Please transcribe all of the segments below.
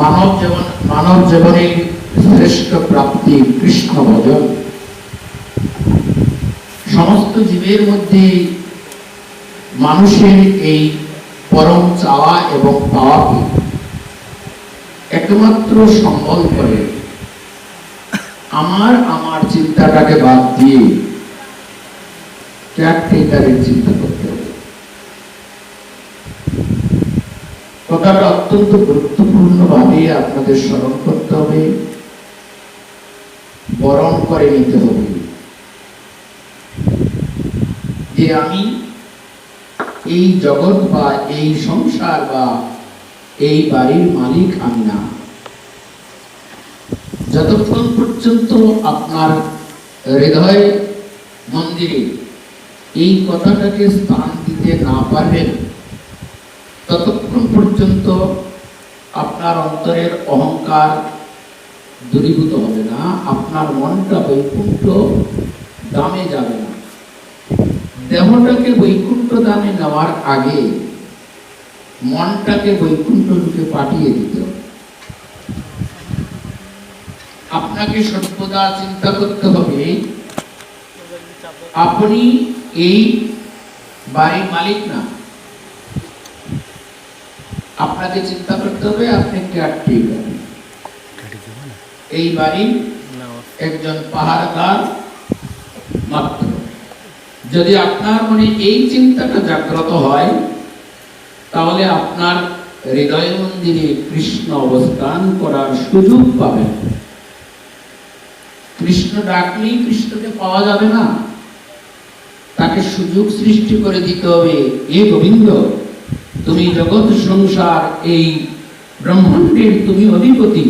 মানব জীবন মানব জীবনের শ্রেষ্ঠ প্রাপ্তি কৃষ্ণ ভজন সমস্ত জীবের মধ্যে মানুষের এই পরম চাওয়া এবং পাওয়াকে একমাত্র সম্বল করে আমার আমার চিন্তাটাকে বাদ দিয়ে কেয়ারটেকারের চিন্তা করতে হবে। কথাটা অত্যন্ত গুরুত্বপূর্ণ ভাবে আপনাদের স্মরণ করতে হবে। বরণ করে নিতে হবে। যে আমি এই জগৎ বা এই সংসার বা এই বাড়ির মালিক আমি না। যতক্ষণ পর্যন্ত আপনার হৃদয়, মন্দিরে এই কথাটাকে স্থান দিতে না পারবেন, ততক্ষণ পর্যন্ত আপনার অন্তরের অহংকার দূরীভূত হবে না, আপনার মনটা বৈকুণ্ঠ দামে যাবে না। দেহটাকে বৈকুণ্ঠ দামে নেওয়ার আগে মনটাকে বৈকুণ্ঠ রূপে পাঠিয়ে দিতে আপনাকে সর্বদা চিন্তা করতে হবে, আপনি এই বাড়ির মালিক না। আপনাকে চিন্তা করতে হবে, আপনি কেয়ারটেকার এই বাড়ির একজন পাহাড়দার মাত্র। যদি আপনার মনে এই চিন্তাটা জাগ্রত হয়, তাহলে আপনার হৃদয় মন্দিরে কৃষ্ণ অবস্থান করার সুযোগ পাবেন। কৃষ্ণ ডাকলেই কৃষ্ণকে পাওয়া যাবে না। তাকে সুযোগ সৃষ্টি করে দিতে হবে। এ গোবিন্দ তুমি জগৎ সংসার এই ব্রহ্মাণ্ডের তুমি অধিপতি।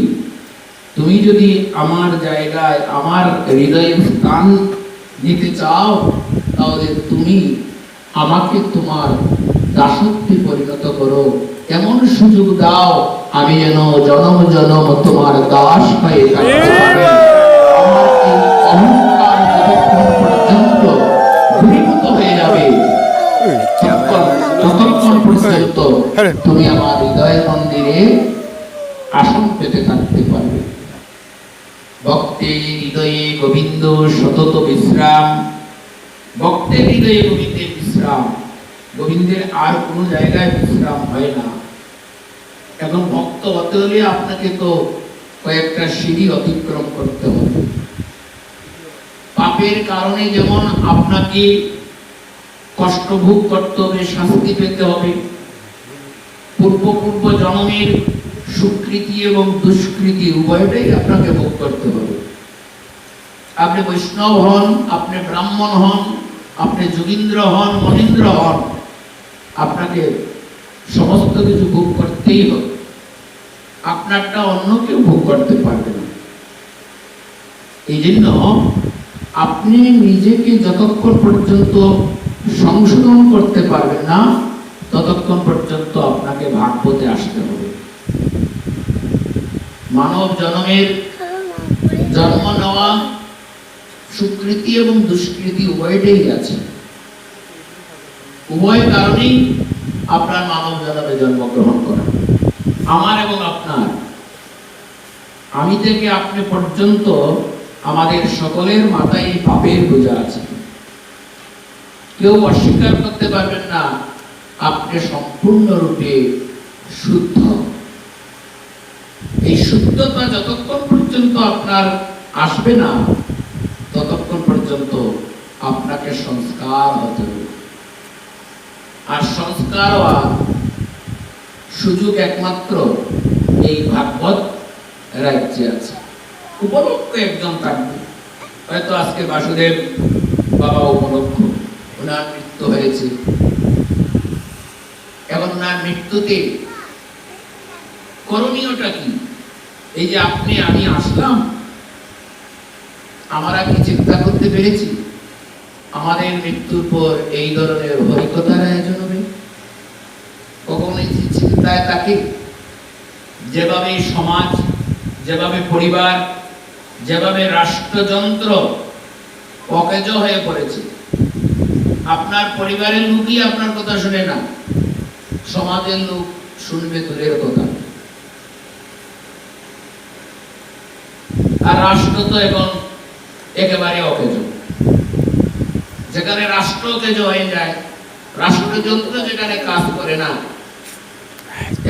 তুমি যদি আমার জায়গায় আমার হৃদয়ে স্থান নিতে চাও তাহলে তুমি আমাকে তোমার দাসত্বে পরিণত করো। এমন সুযোগ দাও আমি যেন জনম জনম তোমার দাস হয়ে থাকতে পারি। আমার এই ততক্ষণ পর্যন্ত তুমি আমার হৃদয় মন্দিরে আসন পেতে থাকতে পারবে। ভক্তের হৃদয়ে গোবিন্দ সতত বিশ্রাম ভক্তের হৃদয়ে গোবিন্দের বিশ্রাম। গোবিন্দের আর কোনো জায়গায় বিশ্রাম হয় না। এখন ভক্ত হতে হলে আপনাকে তো কয়েকটা সিঁড়ি অতিক্রম করতে হবে। পাপের কারণে যেমন আপনাকে কষ্ট ভোগ করতে হবে শাস্তি পেতে হবে পূর্ব পূর্ব জন্মের সুকৃতি এবং দুষ্কৃতি উভয়টাই আপনাকে ভোগ করতে হবে। আপনি বৈষ্ণব হন, আপনি ব্রাহ্মণ হন, আপনি যোগীন্দ্র হন, মনীন্দ্র হন, আপনাকে সমস্ত কিছু ভোগ করতেই হবে। আপনারটা অন্য কেউ ভোগ করতে পারবে না। এই জন্য আপনি নিজেকে যতক্ষণ পর্যন্ত সংশোধন করতে পারবেন না ততক্ষণ পর্যন্ত আপনাকে ভাগবতে আসতে হবে। মানব জন্মের জন্ম নেওয়া সুকৃতি এবং দুষ্কৃতি উভয়টাই আছে। উভয় কারণেই আপনার মানব জন্মে জন্মগ্রহণ করা। আমার এবং আপনার। আমি থেকে আপনি পর্যন্ত আমাদের সকলের মাথায় পাপের বোঝা আছে। কেউ অস্বীকার করতে পারবেন না। আপনি সম্পূর্ণরূপে শুদ্ধ। এই শুদ্ধতা যতক্ষণ পর্যন্ত আপনার আসবে না, ততক্ষণ পর্যন্ত আপনাকে সংস্কার হতে হবে। আর সংস্কার হওয়ার সুযোগ একমাত্র এই ভাগবত রাজ্যে আছে। উপলক্ষ একজন থাকবে। হয়তো আজকে বাসুদেব বাবা উপলক্ষ, ওনার মৃত্যু হয়েছে। এখন ওনার মৃত্যুতে করণীয়টা কি? এই যে আপনি, আমি আসলাম, আমরা কি চিন্তা করতে পেরেছি? আমাদের মৃত্যুর পর এই ধরনের হরিকথার আয়োজন হবে? কখনো চিন্তায় তাকে যেভাবে সমাজ, যেভাবে পরিবার, যেভাবে রাষ্ট্রযন্ত্র অকেজ হয়ে পড়েছে, আপনার পরিবারের লোকই আপনার কথা শুনে না। সমাজের লোক শুনবে দূরের কথা। আর রাষ্ট্র তো এখন একেবারে অকেজ। যেখানে রাষ্ট্র অকেজ হয়ে যায়, রাষ্ট্রযন্ত্র যেখানে কাজ করে না,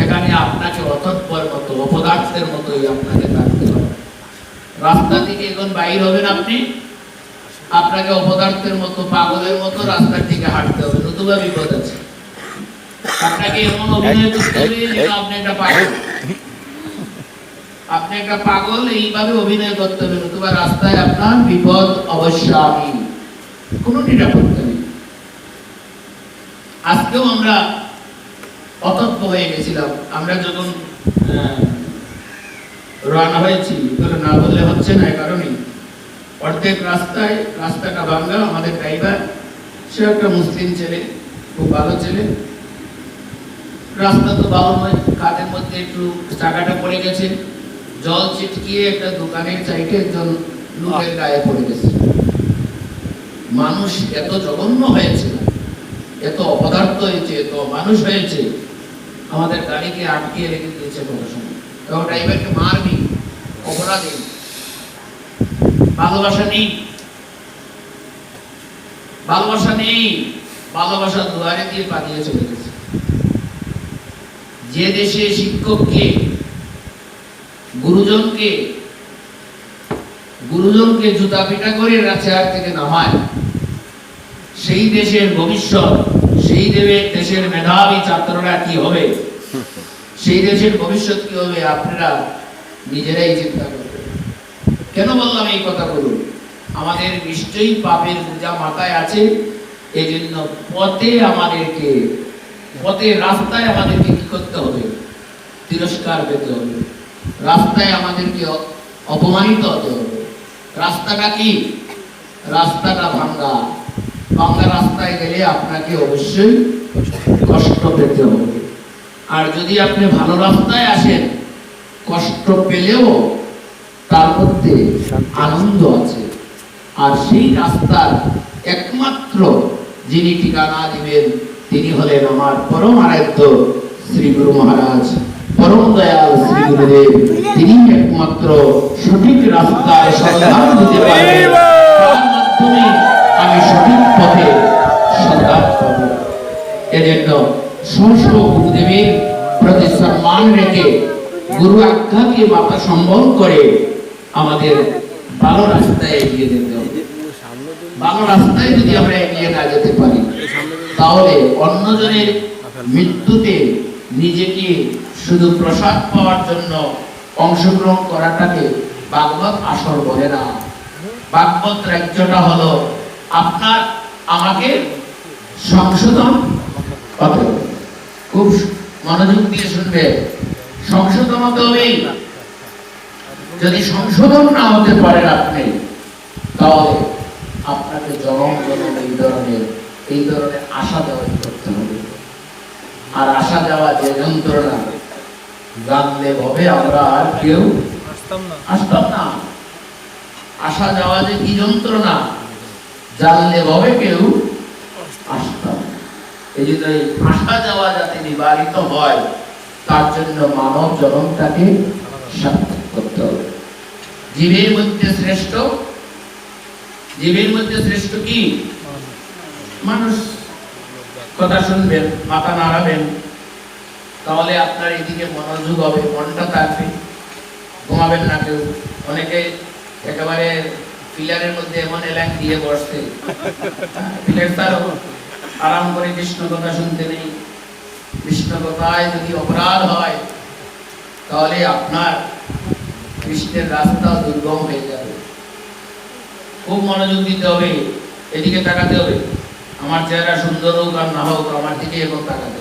এখানে আপনাকে অতৎপর মতো, অপদার্থের মতোই আপনাকে থাকতে হবে। রাস্তা থেকে এখন বাইর হবেন আপনি। আপনাকে অপদার্থের মতো, পাগলের মতো রাস্তার দিকে হাঁটতে হবে। নতুবা বিপদ আছে। আপনাকে এমন অভিনয় করতে হবে যেন আপনি একটা পাগল। আপনি একটা পাগল এইভাবে অভিনয় করতে হবে নতুবা রাস্তায় আপনার বিপদ অবশ্যই। কোনো নিরাপত্তা নেই। আজকেও আমরা অতর্ক হয়ে গেছিলাম। আমরা যখন রওনা হয়েছি না বললে হচ্ছে না কারণে অর্ধেক রাস্তায় রাস্তাটা ভাঙ্গা আমাদের ড্রাইভার সে একটা মুসলিম ছেলে খুব ভালো ছেলে। রাস্তা তো ভালো নয় কাদের মধ্যে একটু চাকাটা পড়ে গেছে। জল ছিটকিয়ে একটা দোকানের চাইটে একজন লোকের গায়ে পড়ে গেছে। মানুষ এত জঘন্য হয়েছে এত অপদার্থ হয়েছে এত মানুষ হয়েছে আমাদের গাড়িকে আটকিয়ে রেখে দিয়েছে কোনো সময় এবং ড্রাইভারকে মারবি অপরাধী ভালোবাসা নেই। ভালোবাসা নেই। ভালোবাসা দুয়ারে দিয়ে পালিয়ে চলে গেছে। যে দেশে শিক্ষককে, গুরুজনকে গুরুজনকে জুতা পিটা করে চেয়ার থেকে নামায়, সেই দেশের ভবিষ্যৎ, সেই দেবে- দেশের মেধাবী ছাত্ররা কি হবে? সেই দেশের ভবিষ্যৎ কি হবে? আপনারা নিজেরাই চিন্তা করবেন। কেন বললাম এই কথা কথাগুলো আমাদের নিশ্চয়ই পাপের বোঝা মাথায় আছে এই জন্য পথে আমাদেরকে পথে রাস্তায় আমাদেরকে কি করতে হবে? তিরস্কার পেতে হবে। রাস্তায় আমাদেরকে অপমানিত হতে হবে। রাস্তাটা কি? রাস্তাটা ভাঙ্গা। ভাঙ্গা রাস্তায় গেলে আপনাকে অবশ্যই কষ্ট পেতে হবে। আর যদি আপনি ভালো রাস্তায় আসেন, কষ্ট পেলেও তার মধ্যে আনন্দ আছে। আর সেই রাস্তার একমাত্র যিনি ঠিকানা দিবেন তিনি হলেন আমার পরম আরাধ্য শ্রী গুরু মহারাজ। পরম দয়াল শ্রী গুরুদেব। তিনি একমাত্র সঠিক রাস্তার সন্ধান দিতে পারবেন তার মাধ্যমে আমি সঠিক পথে সন্ধান পাবো। এজন্য স্ব গুরুদেবের প্রতি সম্মান রেখে গুরু আজ্ঞাকে মাথা সম্বল করে আমাদের ভালো রাস্তায় এগিয়ে যেতে হবে। ভালো রাস্তায় যদি আমরা এগিয়ে না যেতে পারি তাহলে অন্যজনের মৃত্যুতে নিজেকে শুধু প্রসাদ পাওয়ার জন্য অংশগ্রহণ করাটাকে ভাগবত আসর বলে না। ভাগবত রাজ্যটা হলো আপনার আমাকে সংশোধন হতে হবে। খুব মনোযোগ দিয়ে শুনবে। সংশোধন হতে হবেই। যদি সংশোধন না হতে পারেন আপনি, তাহলে আপনাকে জনম এই ধরনের এই ধরনের আশা দেওয়া করতে হবে? আর আশা দেওয়া যে যন্ত্রণা জানলে হবে আমরা আর কেউ আসতাম না। আসা যাওয়া যে কি যন্ত্রণা জানলে হবে কেউ আসতাম এই জন্য এই আসা যাওয়া যাতে নিবারিত হয় তার জন্য মানব জনমটাকে সার্থক করতে হবে। জীবের মধ্যে শ্রেষ্ঠ জীবের মধ্যে শ্রেষ্ঠ কি? মানুষ কথা শুনবেন, মাথা নাড়াবেন, তাহলে আপনার এদিকে মনোযোগ হবে, মনটা থাকবে। ঘুমাবেন না কেউ। অনেকে একেবারে পিলারের মধ্যে এমন এলাক দিয়ে বসছে। পিলার তার আরাম করে কৃষ্ণ কথা শুনতে নেই। কৃষ্ণ কথায় যদি অপরাধ হয়, তাহলে আপনার কৃষ্ণের রাস্তা দুর্গম হয়ে যাবে। খুব মনোযোগ দিতে হবে, এদিকে তাকাতে হবে। আমার চেহারা সুন্দর হোক আর না হোক আমার দিকে এবং তাকাতে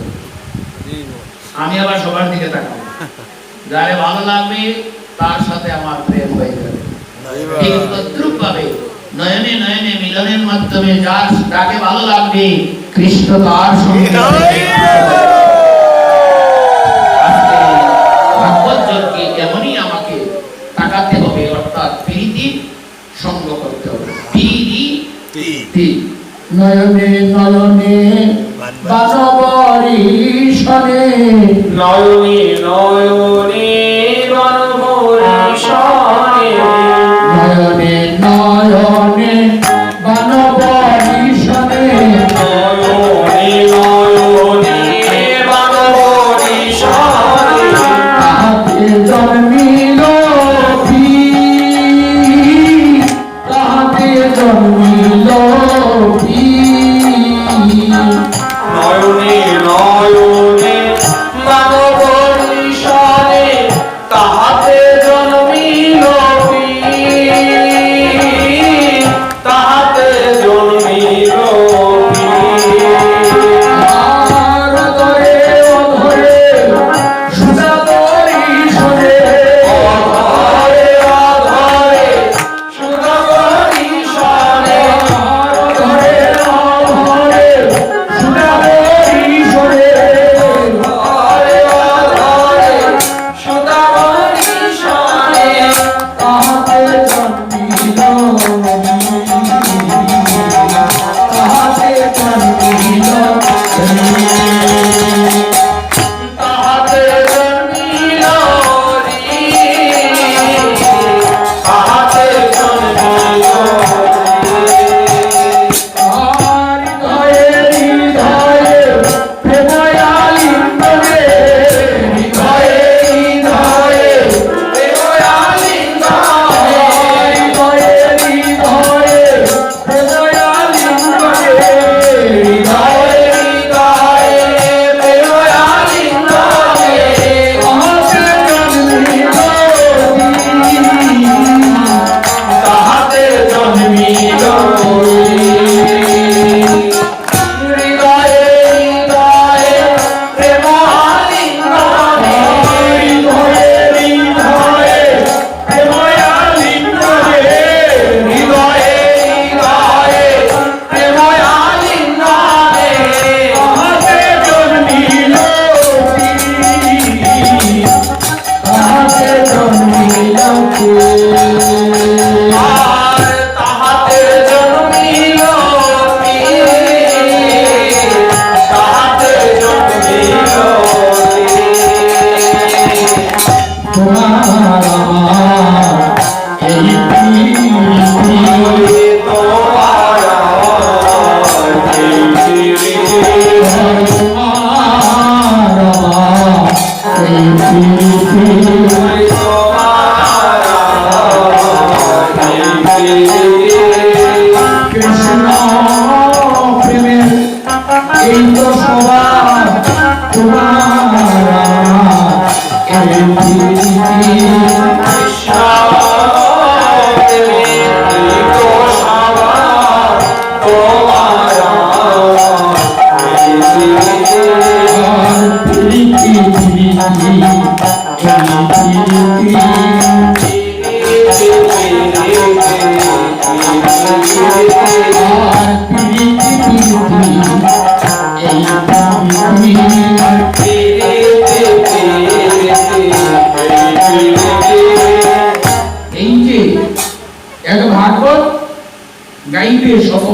আমি আবার সবার দিকে তাকাবো। যারে ভালো লাগবে তার সাথে আমার প্রেম হয়ে যাবে। ঠিক তদ্রুপ ভাবে নয়নে নয়নে মিলনের মাধ্যমে যার যাকে ভালো লাগবে কৃষ্ণ তার সঙ্গে এমনই আমাকে তাকাতে হবে অর্থাৎ প্রীতি সঙ্গ করতে হবে। প্রীতি। নয়নে নয়নে বানবরীশনে নয়নে নয়নে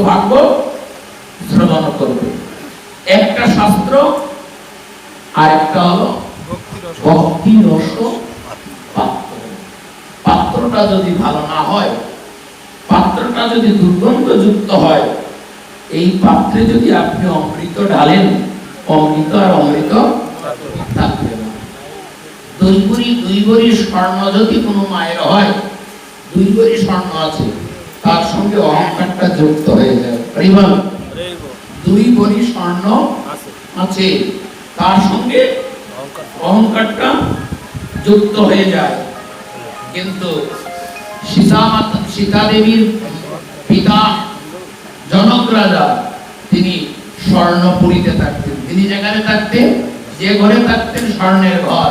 ভাগবত শ্রবণ করবে। একটা শাস্ত্র আর একটা হলো ভক্তি রস পাত্র। পাত্রটা যদি ভালো না হয়, পাত্রটা যদি দুর্গন্ধযুক্ত হয়, এই পাত্রে যদি আপনি অমৃত ঢালেন, অমৃত আর অমৃত থাকবে না। দুই ভরি দুই ভরি স্বর্ণ যদি কোনো মায়ের হয় দুই ভরি স্বর্ণ আছে। তার সঙ্গে অহংকারটা যুক্ত হয়ে যায়। দুই ভরি স্বর্ণ আছে। তার সঙ্গে অহংকারটা যুক্ত হয়ে যায়। কিন্তু সীতা সীতা দেবীর পিতা জনক রাজা তিনি স্বর্ণপুরীতে থাকতেন। তিনি যেখানে থাকতেন যে ঘরে থাকতেন স্বর্ণের ঘর।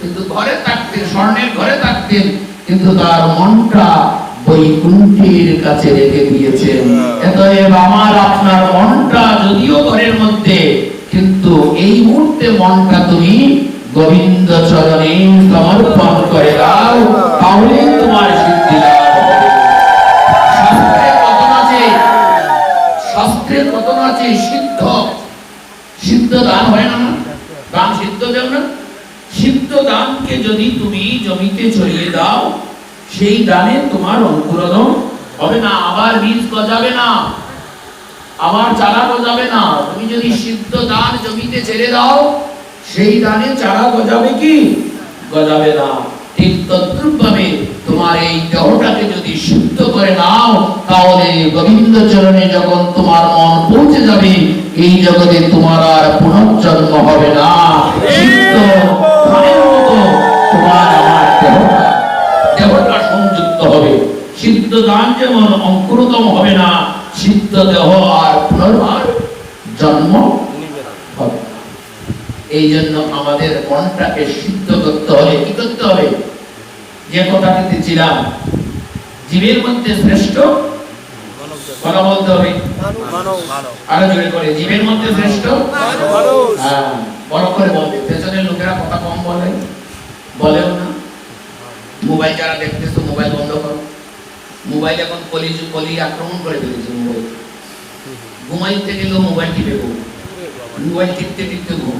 কিন্তু ঘরে থাকতেন স্বর্ণের ঘরে থাকতেন কিন্তু তার মনটা বৈকুণ্ঠের কাছে রেখে দিয়েছেন। এতএব আমার আপনার মনটা যদিও ঘরের মধ্যে, কিন্তু এই মুহূর্তে মনটা তুমি গোবিন্দ চরণে সমর্পণ করে দাও, তাহলে তোমার সিদ্ধি সিদ্ধ। দান হয় না? দান সিদ্ধ দেব সিদ্ধ দানকে যদি তুমি জমিতে ছড়িয়ে দাও সেই দানে তোমার অঙ্কুরোদন হবে না, আবার বীজ গজাবে না, আবার চারা গজাবে না। তুমি যদি সিদ্ধ দান জমিতে ছেড়ে দাও, সেই দানে চারা গজাবে কি? গজাবে না। ঠিক তদ্রুপ ভাবে তোমার এই দেহটাকে যদি করে নাও, তাহলে গোবিন্দ চরণে যখন তোমার মন পৌঁছে যাবে, এই জগতে তোমার আর পুনর্জন্ম হবে না। সিদ্ধ দান যেমন অঙ্কুরতম হবে না সিদ্ধ দেহ আর পুনর্বার জন্ম এই জন্য আমাদের মনটাকে সিদ্ধ করতে হবে, কি করতে হবে? যে কথাটিতে ছিলাম, জীবের মধ্যে শ্রেষ্ঠ কথা বলতে হবে। আরও জোরে করে, জীবের মধ্যে শ্রেষ্ঠ? হ্যাঁ বড় করে বলবে পেছনের লোকেরা কথা কম বলে, বলেও না। মোবাইল যারা দেখতেছো, মোবাইল বন্ধ করো। মোবাইল এখন কলি কলি আক্রমণ করে ফেলেছে মোবাইল। ঘুমাইতে গেলেও মোবাইল টিপে ঘুম। মোবাইল টিপতে টিপতে ঘুম।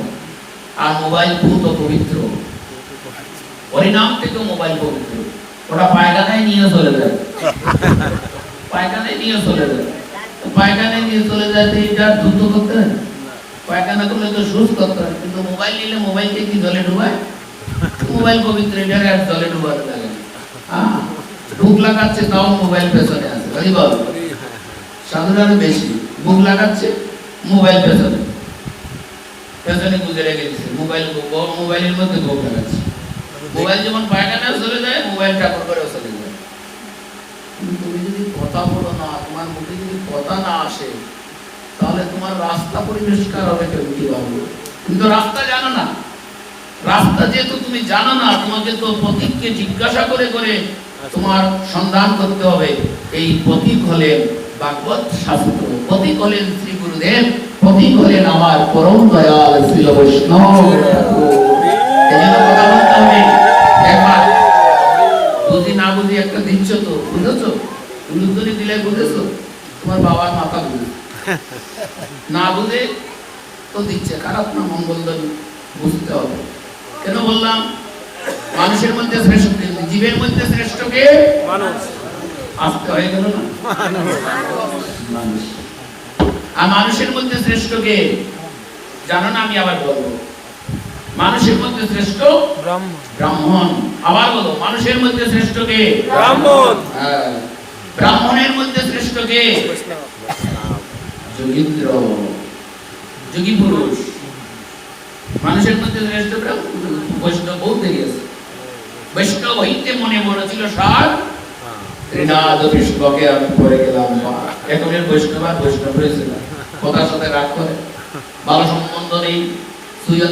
আর মোবাইল ভূত পবিত্র হরিনাম থেকে মোবাইল পবিত্র। ওটা পায়খানায় নিয়ে চলে যায়। পায়খানায় নিয়ে চলে যায়। পায়খানায় নিয়ে চলে যায় এটা দ্রুত করতে হয় পায়খানা করলে তো সুস করতে হয়। কিন্তু মোবাইল নিলে মোবাইলকে কি জলে ডুবায়? মোবাইল পবিত্র এটা আর জলে ডুবাতে লাগে হ্যাঁ বুক লাগাচ্ছে, তাও মোবাইল পেছনে আছে। বল? সাধুরা বেশি। বুক লাগাচ্ছে মোবাইল পেছনে। পেছনে গুজরে গেছে মোবাইল মোবাইলের মধ্যে বুক লাগাচ্ছে। মোবাইল যেমন পায়খানা চলে যায় মোবাইল ঠাকুর করে চলে যায়। তুমি যদি কথা বলো না, তোমার মুখে যদি কথা না আসে, তাহলে তোমার রাস্তা পরিষ্কার হবে কেউ কি ভাবো কিন্তু রাস্তা জানো না। রাস্তা যেহেতু তুমি জানো না, তোমাকে তো পথিককে জিজ্ঞাসা করে করে তোমার সন্ধান করতে হবে। এই পথিক হলেন ভাগবত শাস্ত্র পথিক হলেন শ্রী গুরুদেব পথিক হলেন আমার পরম দয়াল শ্রী বৈষ্ণব। বুঝি না বুঝি একটা দিচ্ছ তো, বুঝেছ? দিলে বুঝেছ? তোমার বাবার মাথা বুঝে। না বুঝে তো দিচ্ছে খারাপ না মঙ্গল বুঝতে হবে। কেন বললাম? মানুষের মধ্যে শ্রেষ্ঠ জীবের মধ্যে শ্রেষ্ঠ কে? মানুষ। আসতে হয়ে গেল না? মানুষ। আর মানুষের মধ্যে শ্রেষ্ঠ কে? জানো না আমি আবার বলব। মানুষের মধ্যে শ্রেষ্ঠ ব্রাহ্মণ। ব্রাহ্মণ। আবার বলো মানুষের মধ্যে শ্রেষ্ঠ কে? ব্রাহ্মণ। হ্যাঁ। ব্রাহ্মণের মধ্যে শ্রেষ্ঠ কে? যোগীন্দ্র। যোগী পুরুষ। মানুষের মধ্যে শ্রেষ্ঠ ব্রাহ্মণ? বৈষ্ণব বলতে গেছে বৈষ্ণব হইতে মনে বড় ছিল সার ত্রিনাদ বিষ্ণকে আমি পরে গেলাম। এখন বৈষ্ণব আর বৈষ্ণব হয়েছে না। কথার সাথে রাগ করে। ভালো সম্বন্ধ নেই। সুইও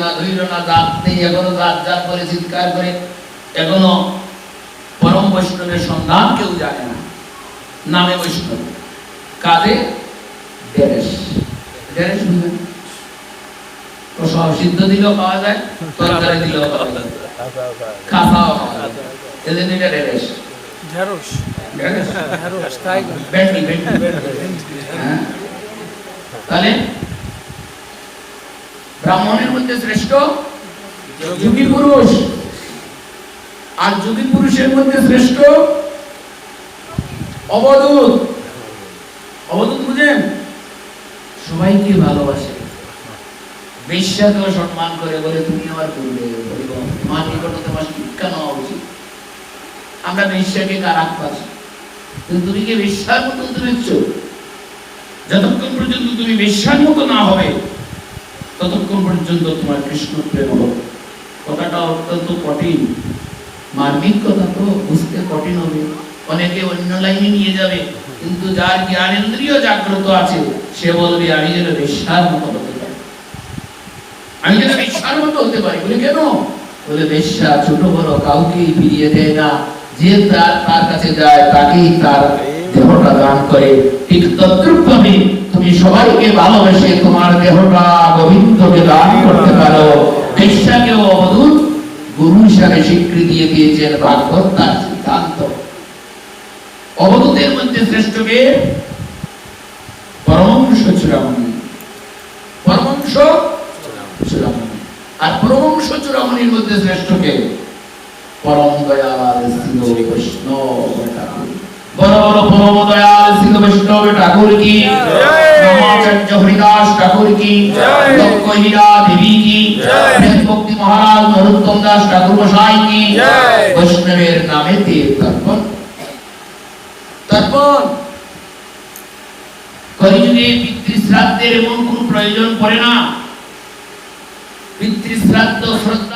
না জাত নেই। এখনও জাত জাত বলে চিৎকার করে। এখনও পরম বৈষ্ণবের সন্ধান কেউ জানে না। নামে বৈষ্ণব। কাজে ডেরেস। তো সব সিদ্ধ দিলেও পাওয়া যায়, তরকারি দিলেও পাওয়া যায়। কাঁচাও পাওয়া যায় এজন্য এটা ডেরেস ঢেঁড়স ঢেঁড়স তাই ভেন্ডি ভেন্ডি। তাহলে ব্রাহ্মণের মধ্যে শ্রেষ্ঠ? যোগী পুরুষ। আর যোগী পুরুষের মধ্যে শ্রেষ্ঠ? অবধূত। অবধূত বুঝেন? সবাইকে ভালোবাসে। সম্মান করে বলে তুমি আমার করবে তোমার নিকটে তোমার শিক্ষা নেওয়া উচিত। আমরা কারাক পাচ্ছি? কিন্তু তুমি কি বেশ্যার মতো যতক্ষণ পর্যন্ত তুমি বেশ্যার মতো না হবে, ততক্ষণ পর্যন্ত তোমার কৃষ্ণ প্রেম কথাটা অত্যন্ত কঠিন। মার্মিক কথা তো, বুঝতে কঠিন হবে। অনেকে অন্য লাইনে নিয়ে যাবে, কিন্তু যার জ্ঞানেন্দ্রিয় জাগ্রত আছে, সে বলবে, আমি যেন বেশ্যার মতো আমি যেন বেশ্যার হতে পারি, বলে, কেন? বলে বেশ্যা ছোট বড় কাউকেই ফিরিয়ে দেয় না। যে তার তার কাছে যায়, তাকেই তার দেহটা দান করে। ঠিক তদ্রুপভাবে তুমি সবাইকে ভালোবেসে তোমার দেহটা গোবিন্দকে দান করতে পারো। বেশ্যাকেও অবধূত গুরু হিসাবে স্বীকৃতি দিয়ে দিয়েছেন ভাগবত সিদ্ধান্ত। অবধূতের মধ্যে শ্রেষ্ঠ কে? পরমংশ চূড়ামণি পরমংশ চূড়ামণি আর পরমংশ চূড়ামণির মধ্যে শ্রেষ্ঠ কে পরম দয়াল ছিল বৈষ্ণব ঠাকুর। বড় বড় পরম দয়াল ছিল বৈষ্ণব ঠাকুর কি? রামাচার্য হরিদাস ঠাকুর কি? লক্ষ্মীরা দেবী কি? ভক্তি মহারাজ নরোত্তম দাস ঠাকুর গোসাই কি? বৈষ্ণবের নামে দেব তর্পণ। তর্পণ। কলিযুগে পিতৃশ্রাদ্ধের এমন কোনো প্রয়োজন পড়ে না? পিতৃশ্রাদ্ধ শ্রদ্ধা